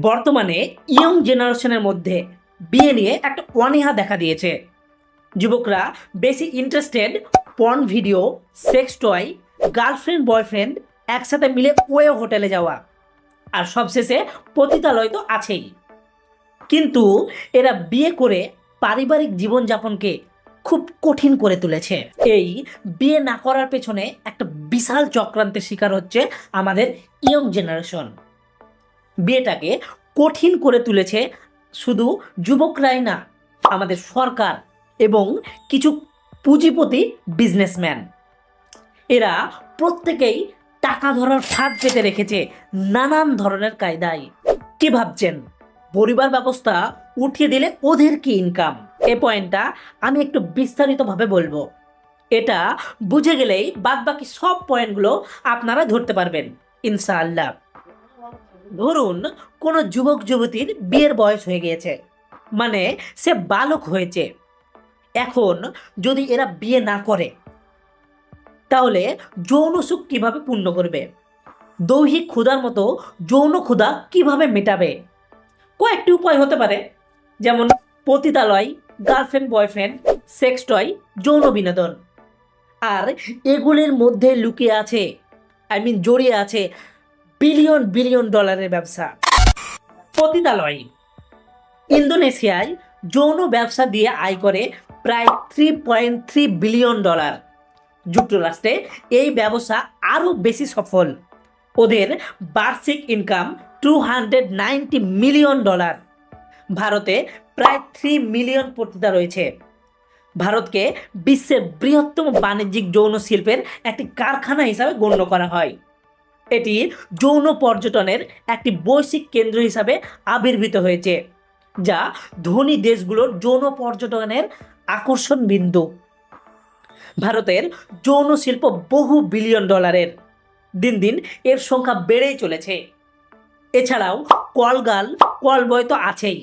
বর্তমানে ইয়ং জেনারেশনের মধ্যে বিয়ে নিয়ে একটা অনীহা দেখা দিয়েছে। যুবকরা বেশি interested porn video sex toy girlfriend boyfriend একসাথে মিলে ওয়ে হোটেলে যাওয়া। আর সবশেষে পতিতালয় তো আছেই। কিন্তু এরা বিয়ে করে পারিবারিক জীবনযাপনকে খুব কঠিন করে তুলেছে। এই বিয়ে না করার পেছনে একটা বিশাল চক্রান্তের শিকার হচ্ছে আমাদের ইয়ং জেনারেশন। বিয়েটাকে কঠিন করে তুলেছে শুধু যুবকরাই না, আমাদের সরকার এবং কিছু পুঁজিপতি বিজনেসম্যান এরা প্রত্যেকেই টাকা ধরার ফাঁদ পেতে রেখেছে নানান ধরনের কায়দায়। কি ভাবছেন? পরিবার ব্যবস্থা উঠিয়ে দিলে ওদের কি ইনকাম এ পয়েন্টটা আমি একটু বিস্তারিতভাবে বলব। এটা বুঝে গেলেই বাদবাকি সব পয়েন্টগুলো আপনারা ধরতে পারবেন, ইনশাআল্লাহ। ধরুন কোনো যুবক যুবতীর বিয়ের বয়স হয়ে গিয়েছে মানে সে বালক হয়েছে। এখন যদি এরা বিয়ে না করে, তাহলে যৌন সুখ কীভাবে পূর্ণ করবে? দৈহিক ক্ষুধার মতো যৌন ক্ষুধা কীভাবে মেটাবে? কয়েকটি উপায় হতে পারে, যেমন পতিতালয়, গার্লফ্রেন্ড, বয়ফ্রেন্ড, সেক্স টয়, যৌন বিনোদন। আর এগুলির মধ্যে লুকিয়ে আছে, আই মিন জড়িয়ে আছে বিলিয়ন বিলিয়ন ডলারের ব্যবসা। পতিতালয়। ইন্দোনেশিয়ায় যৌন ব্যবসা দিয়ে আয় করে প্রায় three point three billion dollar. যুক্তরাষ্ট্রে এই ব্যবসা আরও বেশি সফল। ওদের বার্ষিক income two hundred ninety million dollar ভারতে প্রায় থ্রি মিলিয়ন পতিতা রয়েছে। ভারতকে বিশ্বের বৃহত্তম বাণিজ্যিক যৌন শিল্পের একটি কারখানা হিসাবে গণ্য করা হয়। এটি যৌন পর্যটনের একটি বৈশ্বিক কেন্দ্র হিসাবে আবির্ভূত হয়েছে, যা ধনী দেশগুলোর যৌন পর্যটনের আকর্ষণ বিন্দু। ভারতের যৌন শিল্প বহু বিলিয়ন ডলারের, দিন দিন এর সংখ্যা বেড়েই চলেছে। এছাড়াও কলগাল, কলবয় তো আছেই,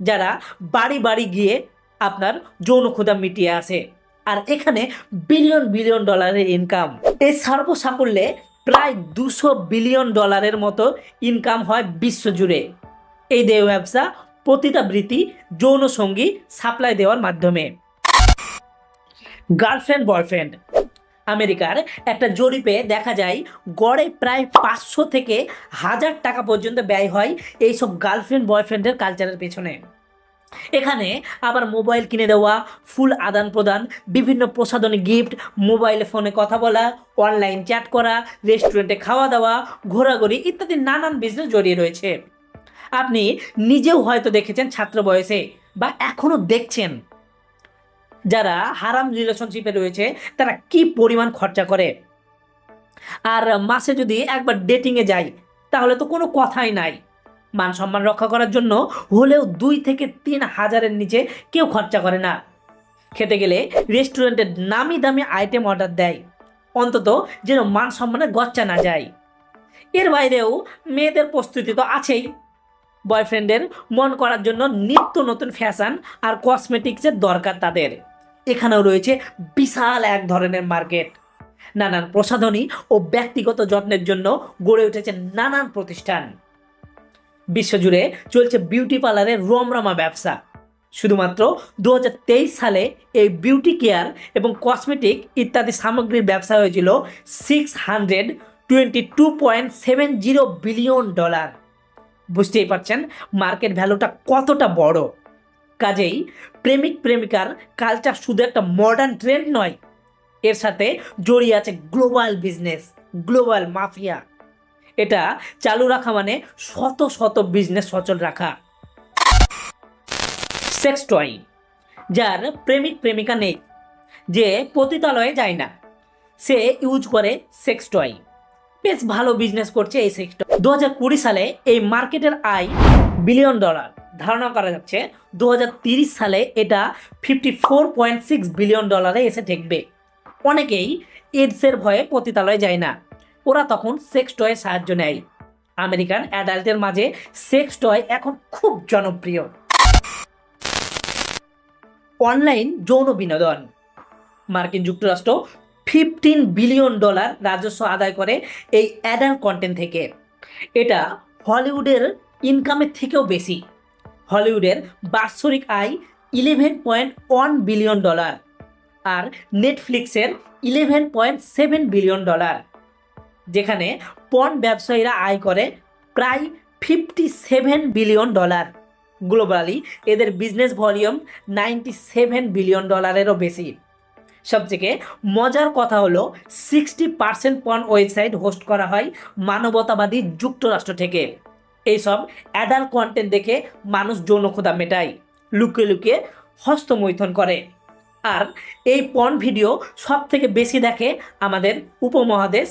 যারা বাড়ি বাড়ি গিয়ে আপনার যৌন ক্ষুদা মিটিয়ে আসে, আর এখানে বিলিয়ন বিলিয়ন ডলারের ইনকাম এই সর্বসাকুল্যে প্রায় দুশো বিলিয়ন ডলারের মতো ইনকাম হয় বিশ্বজুড়ে। এই দেহ ব্যবসা পতিতাবৃত্তি যৌন সঙ্গী সাপ্লাই দেওয়ার মাধ্যমে। গার্লফ্রেন্ড বয়ফ্রেন্ড আমেরিকার একটা জরিপে দেখা যায়, গড়ে প্রায় পাঁচশো থেকে হাজার টাকা পর্যন্ত ব্যয় হয় এইসব গার্লফ্রেন্ড বয়ফ্রেন্ডের কালচারের পেছনে। এখানে আবার মোবাইল কিনে দেওয়া, ফুল আদান প্রদান, বিভিন্ন প্রসাধনী গিফট, মোবাইলে ফোনে কথা বলা, অনলাইন চ্যাট করা, রেস্টুরেন্টে খাওয়া দাওয়া, ঘোরাঘুরি ইত্যাদি নানান বিজনেস জড়িয়ে রয়েছে। আপনি নিজেও হয়তো দেখেছেন ছাত্র বয়সে বা এখনও দেখছেন যারা হারাম রিলেশনশিপে রয়েছে, তারা কি পরিমাণ খরচা করে। আর মাসে যদি একবার ডেটিংয়ে যাই, তাহলে তো কোনো কথাই নাই। মান সম্মান রক্ষা করার জন্য হলেও দুই থেকে তিন হাজারের নিচে কেউ খরচা করে না। খেতে গেলে রেস্টুরেন্টের নামি দামি আইটেম অর্ডার দেয়। অন্তত যেন মান সম্মানে গচ্চা না যায়। এর বাইরেও মেয়েদের প্রস্তুতি তো আছেই। বয়ফ্রেন্ডের মন করার জন্য নিত্য নতুন ফ্যাশন আর কসমেটিক্সের দরকার তাদের। এখানেও রয়েছে বিশাল এক ধরনের মার্কেট নানান প্রসাধনী ও ব্যক্তিগত যত্নের জন্য গড়ে উঠেছে নানান প্রতিষ্ঠান। বিশ্বজুড়ে চলছে বিউটি পার্লারের রমরমা ব্যবসা। শুধুমাত্র দু হাজার তেইশ সালে এই বিউটি কেয়ার এবং কসমেটিক ইত্যাদি সামগ্রীর ব্যবসা হয়েছিল six hundred twenty two point seven zero billion dollar বুঝতেই পারছেন মার্কেট ভ্যালুটা কতটা বড়। কাজেই প্রেমিক প্রেমিকার কালচার শুধু একটা মডার্ন ট্রেন্ড নয়, এর সাথে জড়িয়ে আছে গ্লোবাল বিজনেস গ্লোবাল মাফিয়া এটা চালু রাখা মানে শত শত বিজনেস সচল রাখা। সেক্স টয় যার প্রেমিক প্রেমিকা নেই, যে পতিতালয়ে যায় না। সে ইউজ করে সেক্স টয় বেশ ভালো বিজনেস করছে এই সেক্স টয় দু হাজার কুড়ি সালে এই মার্কেটের আয় বিলিয়ন ডলার ধারণা করা যাচ্ছে দু সালে এটা fifty four point six billion ডলারে এসে ঠেকবে। অনেকেই এডসের ভয়ে পতিতালয়ে যায় না। ওরা তখন সেক্স টয়ের সাহায্য নেয়। আমেরিকান অ্যাডাল্টের মাঝে সেক্স টয় এখন খুব জনপ্রিয়। অনলাইন যৌন বিনোদন। মার্কিন যুক্তরাষ্ট্র ফিফটিন বিলিয়ন ডলার রাজস্ব আদায় করে এই অ্যাডাল্ট কন্টেন্ট থেকে। এটা হলিউডের ইনকামের থেকেও বেশি। হলিউডের বাৎসরিক আয় eleven point one billion dollar আর নেটফ্লিক্সের eleven point seven billion dollar যেখানে পণ ব্যবসায়ীরা আয় করে প্রায় fifty seven billion dollar globally এদের business volume ninety seven billion ডলারেরও বেশি। সবথেকে মজার কথা হলো sixty percent porn website host করা হয় মানবতাবাদী যুক্তরাষ্ট্র থেকে। এইসব অ্যাডাল্ট কন্টেন্ট দেখে মানুষ যৌনক্ষুদা মেটায়, লুকিয়ে লুকিয়ে হস্তমৈথন করে। আর এই পণ ভিডিও সব থেকে বেশি দেখে আমাদের উপমহাদেশ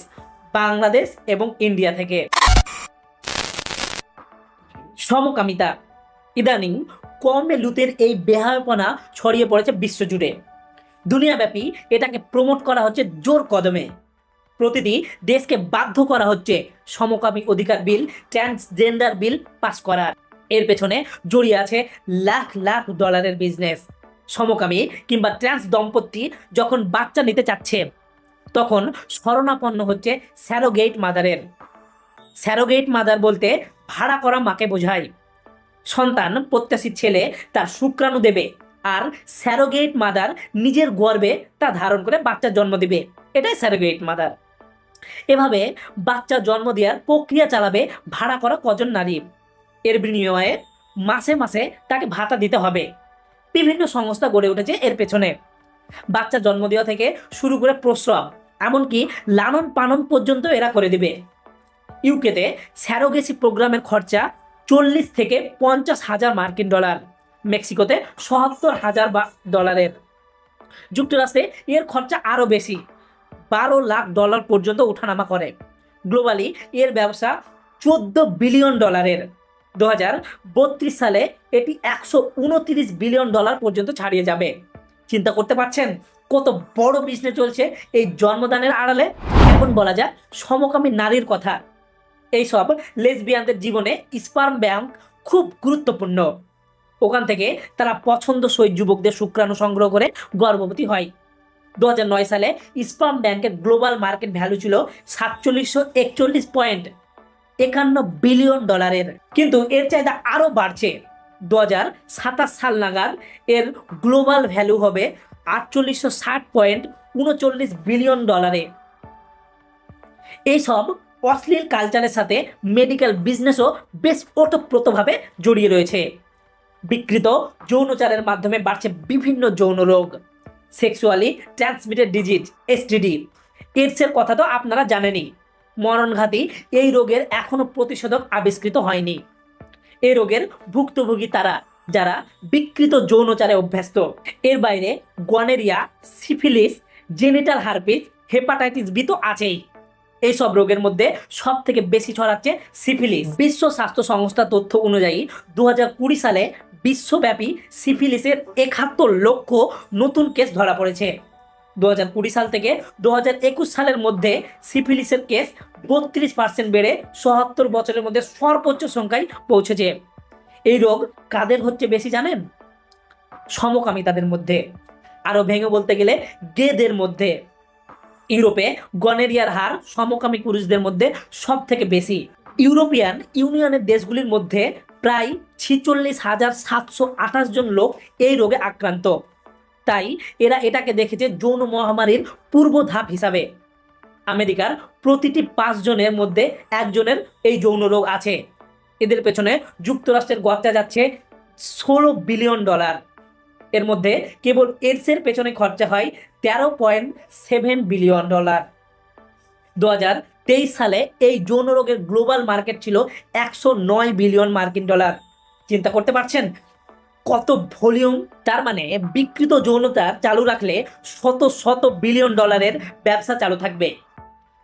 বাংলাদেশ এবং ইন্ডিয়া থেকে। সমকামিতা, ইদানিং কমে লুতের এই বেহায়পনা ছড়িয়ে পড়েছে বিশ্বজুড়ে। দুনিয়াব্যাপী এটাকে প্রমোট করা হচ্ছে জোর কদমে। প্রতিটি দেশকে বাধ্য করা হচ্ছে সমকামী অধিকার বিল ট্রান্সজেন্ডার বিল পাস করার। এর পেছনে জড়িয়ে আছে লাখ লাখ ডলারের বিজনেস সমকামী কিংবা ট্রান্স দম্পতি যখন বাচ্চা নিতে চাচ্ছে তখন শরণাপন্ন হচ্ছে স্যারোগেট মাদারের। স্যারোগেট মাদার বলতে ভাড়া করা মাকে বোঝায়। সন্তান প্রত্যাশী ছেলে তার শুক্রাণু দেবে আর স্যারোগেট মাদার নিজের গর্বে তা ধারণ করে বাচ্চার জন্ম দেবে। এটাই স্যারোগেট মাদার। এভাবে বাচ্চা জন্ম দেওয়ার প্রক্রিয়া চালাবে ভাড়া করা কজন নারী। এর বিনিময়ে মাসে মাসে তাকে ভাতা দিতে হবে। বিভিন্ন সংস্থা গড়ে উঠেছে এর পেছনে। বাচ্চা জন্ম দেওয়া থেকে শুরু করে প্রসব। এমনকি লালন পালন পর্যন্ত এরা করে দেবে। ইউকেতে স্যারোগেসি প্রোগ্রামের খরচা চল্লিশ থেকে পঞ্চাশ হাজার মার্কিন ডলার, মেক্সিকোতে সত্তর হাজার বা ডলারের। যুক্তরাষ্ট্রে এর খরচা আরও বেশি, বারো লাখ ডলার পর্যন্ত ওঠানামা করে। গ্লোবালি এর ব্যবসা চোদ্দ বিলিয়ন ডলারের। দু হাজার বত্রিশ সালে এটি একশো উনত্রিশ বিলিয়ন ডলার পর্যন্ত ছাড়িয়ে যাবে। চিন্তা করতে পারছেন? কত বড় বিজনেস চলছে এই জন্মদানের আড়ালে। এখন বলা যাক, সমকামী নারীর কথা। এইসব লেসবিয়ানদের জীবনে স্পার্ম ব্যাংক খুব গুরুত্বপূর্ণ। ওখান থেকে তারা পছন্দসই যুবকদের শুক্রাণু সংগ্রহ করে গর্ভবতী হয়। দু সালে স্পার্ম ব্যাংকের গ্লোবাল মার্কেট ভ্যালু ছিল সাতচল্লিশশো একচল্লিশ পয়েন্ট একান্ন বিলিয়ন ডলারের কিন্তু এর চাহিদা আরও বাড়ছে। দু হাজার সাতাশ সাল নাগাদ এর গ্লোবাল ভ্যালু হবে আটচল্লিশশো ষাট পয়েন্ট উনচল্লিশ বিলিয়ন ডলারে। এইসব অশ্লীল কালচারের সাথে মেডিকেল বিজনেসও বেশ ওতপ্রোতভাবে জড়িয়ে রয়েছে। বিকৃত যৌনচারের মাধ্যমে বাড়ছে বিভিন্ন যৌন রোগ। সেক্সুয়ালি ট্রান্সমিটেড ডিজিজ এসটিডি এইডসের কথা তো আপনারা জানেনই। মরণঘাতী এই রোগের এখনও প্রতিষেধক আবিষ্কৃত হয়নি। এই রোগের ভুক্তভোগী তারা যারা বিকৃত যৌনচারে অভ্যস্ত। এর বাইরে gonorrhoea, syphilis, genital herpes, hepatitis B তো আছেই। এইসব রোগের মধ্যে সব থেকে বেশি ছড়াচ্ছে সিফিলিস। বিশ্ব স্বাস্থ্য সংস্থা তথ্য অনুযায়ী দু সালে বিশ্বব্যাপী সিফিলিসের একাত্তর লক্ষ নতুন কেস ধরা পড়েছে। দু হাজার কুড়ি সাল থেকে দু হাজার একুশ সালের মধ্যে সিফিলিসের কেস বত্রিশ পার্সেন্ট বেড়ে সত্তর বছরের মধ্যে সর্বোচ্চ সংখ্যায় পৌঁছেছে। এই রোগ কাদের হচ্ছে বেশি জানেন? সমকামিতাদের মধ্যে। আরও ভেঙে বলতে গেলে গেদের মধ্যে। ইউরোপে গনেরিয়ার হার সমকামী পুরুষদের মধ্যে সব থেকে বেশি। ইউরোপিয়ান ইউনিয়নের দেশগুলির মধ্যে প্রায় ছিচল্লিশ হাজার সাতশো আঠাশ জন লোক এই রোগে আক্রান্ত। তাই এরা এটাকে দেখেছে যৌন মহামারীর পূর্ব ধাপ হিসাবে। আমেরিকার প্রতিটি পাঁচজনের মধ্যে একজনের এই যৌন রোগ আছে। এদের পেছনে যুক্তরাষ্ট্রের গর্তা যাচ্ছে ষোলো বিলিয়ন ডলার। এর মধ্যে কেবল এডসের পেছনে খরচা হয় তেরো পয়েন্ট সেভেন বিলিয়ন ডলার। দু হাজার তেইশ সালে এই যৌন রোগের গ্লোবাল মার্কেট ছিল একশো নয় বিলিয়ন মার্কিন ডলার। চিন্তা করতে পারছেন? কত ভলিউম? তার মানে বিকৃত যৌনতা চালু রাখলে শত শত বিলিয়ন ডলারের ব্যবসা চালু থাকবে।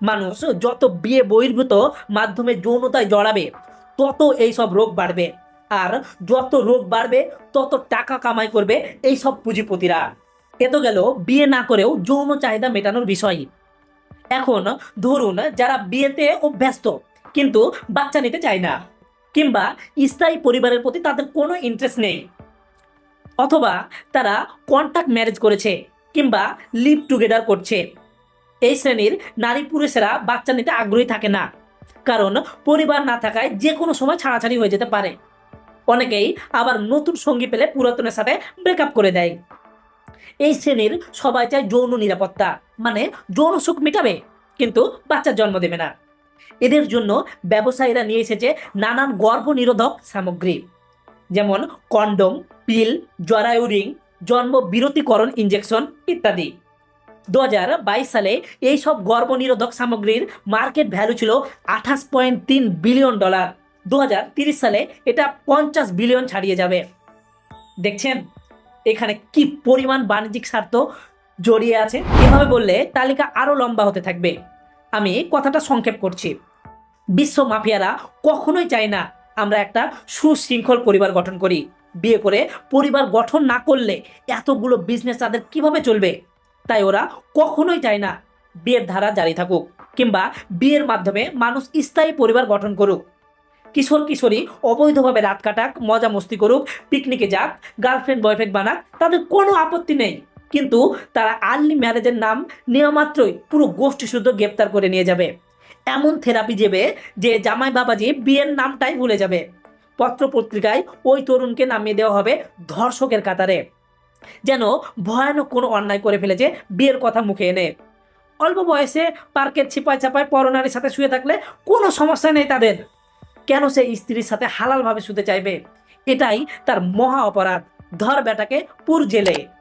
মানুষ যত বিয়ে বহির্ভূত মাধ্যমে যৌনতায় জড়াবে তত এই সব রোগ বাড়বে। আর যত রোগ বাড়বে, তত টাকা কামাই করবে এই সব পুঁজিপতিরা। এ তো গেল বিয়ে না করেও যৌন চাহিদা মেটানোর বিষয়। এখন ধরুন যারা বিয়েতে অভ্যস্ত, কিন্তু বাচ্চা নিতে চায় না, কিংবা স্থায়ী পরিবারের প্রতি তাদের কোনো ইন্টারেস্ট নেই, অথবা তারা কন্ট্যাক্ট ম্যারেজ করেছে, কিংবা লিভ টুগেদার করছে। এই শ্রেণির নারী পুরুষেরা বাচ্চা নিতে আগ্রহী থাকে না। কারণ পরিবার না থাকায় যে কোনো সময় ছাড়াছাড়ি হয়ে যেতে পারে। অনেকেই আবার নতুন সঙ্গী পেলে পুরাতনের সাথে ব্রেকআপ করে দেয়। এই শ্রেণির সবাই চায় যৌন নিরাপত্তা মানে যৌন সুখ মেটাবে, কিন্তু বাচ্চার জন্ম দেবে না। এদের জন্য ব্যবসায়ীরা নিয়ে এসেছে নানান গর্ভ নিরোধক সামগ্রী, যেমন কন্ডম, পিল, জরায়ু রিং জন্ম বিরতিকরণ ইঞ্জেকশন ইত্যাদি। দু বাইশ সালে এই সব গর্ভনিরোধক সামগ্রীর মার্কেট ভ্যালু ছিল আঠাশ পয়েন্ট তিন বিলিয়ন ডলার। দু সালে এটা পঞ্চাশ বিলিয়ন ছাড়িয়ে যাবে। দেখছেন? এখানে কি পরিমাণ বাণিজ্যিক স্বার্থ জড়িয়ে আছে? এভাবে বললে তালিকা আরও লম্বা হতে থাকবে। আমি কথাটা সংক্ষেপ করছি। বিশ্ব মাফিয়ারা কখনোই চায় না আমরা একটা সুশৃঙ্খল পরিবার গঠন করি। বিয়ে করে পরিবার গঠন না করলে এতগুলো বিজনেস তাদের কীভাবে চলবে? তাই ওরা কখনোই চায় না বিয়ের ধারা জারি থাকুক কিংবা বিয়ের মাধ্যমে মানুষ স্থায়ী পরিবার গঠন করুক। কিশোর কিশোরী অবৈধভাবে রাত কাটাক, মজা মস্তি করুক, পিকনিকে যাক, গার্লফ্রেন্ড, বয়ফ্রেন্ড বানাক, তাদের কোনো আপত্তি নেই। কিন্তু তারা আর্লি ম্যারেজের নাম নেওয়া মাত্রই পুরো গোষ্ঠী শুদ্ধ গ্রেপ্তার করে নিয়ে যাবে। এমন থেরাপি দেবে যে জামাই বাবাজি বিয়ের নামটাই ভুলে যাবে। পত্র পত্রিকায় ওই তরুণকে নামিয়ে দেওয়া হবে ধর্ষকের কাতারে। যেন ভয়ানক কোনো অন্যায় করে ফেলেছে বিয়ের কথা মুখে এনে। অল্প বয়সে পার্কের ছিপায় চাপায় পরনারীর সাথে শুয়ে থাকলে কোনো সমস্যা নেই তাদের। কেন সে স্ত্রীর সাথে হালালভাবে শুতে চাইবে? এটাই তার মহা অপরাধ। ধর বেটাকে পুর জেলে।